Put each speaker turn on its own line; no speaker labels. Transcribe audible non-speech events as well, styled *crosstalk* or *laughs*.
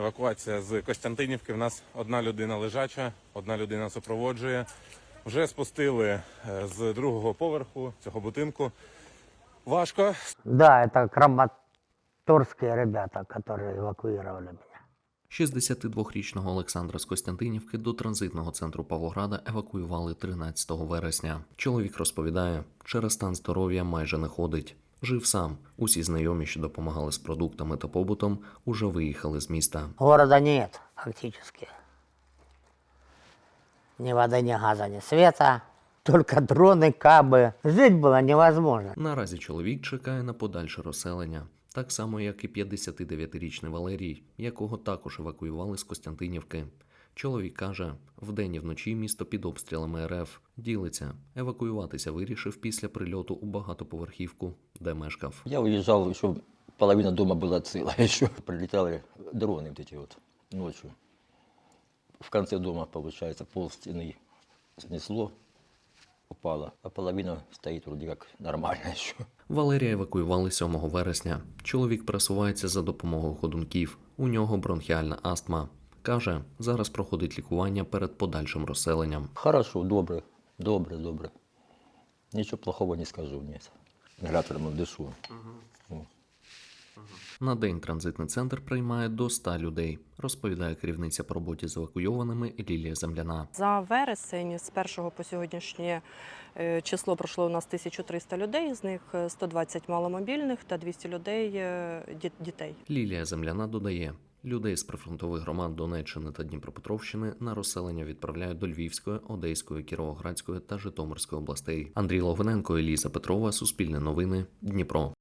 Евакуація з Костянтинівки. В нас одна людина лежача, одна людина супроводжує. Вже спустили е, з другого поверху цього будинку. Важко.
Да, это краматорские ребята, которые эвакуировали меня.
62-річного Олександра з Костянтинівки до транзитного центру Павлограда евакуювали 13 вересня. Чоловік розповідає, через стан здоров'я майже не ходить. Жив сам. Усі знайомі, що допомагали з продуктами та побутом, уже виїхали з міста.
Города нет фактически. Ни воды, ни газа, ни света. Только дроны, кабы. Жить было невозможно.
Наразі чоловік чекає на подальше розселення, так само як і 59-річний Валерій, якого також евакуювали з Костянтинівки. Чоловік каже, вдень і вночі місто під обстрілами РФ ділиться. Евакуюватися вирішив після прильоту у багатоповерхівку, де мешкав.
Я уезжал, еще половина дома была цела, *laughs* еще прилетали дроны вот эти вот ночью. В конце дома, получается, пол стены снесло, упало, а половина стоит вроде как нормально *laughs* еще.
Валерія евакуювали 7 вересня. Чоловік пересувається за допомогою ходунків. У нього бронхіальна астма. Каже, зараз проходить лікування перед подальшим розселенням.
Хорошо, добре, добре, добре. Ничего плохого не скажу, нет. Гратором дышу.
На день транзитний центр приймає до 100 людей, розповідає керівниця по роботі з евакуйованими Лілія Земляна.
За вересень з 1 по сьогоднішнє е, число пройшло у нас 1300 людей, з них е, 120 маломобільних та 200 людей е, дітей.
Лілія Земляна додає, людей з прифронтових громад Донеччини та Дніпропетровщини на розселення відправляють до Львівської, Одеської, Кіровоградської та Житомирської областей. Андрій Логвиненко, Еліза Петрова, Суспільне новини, Дніпро.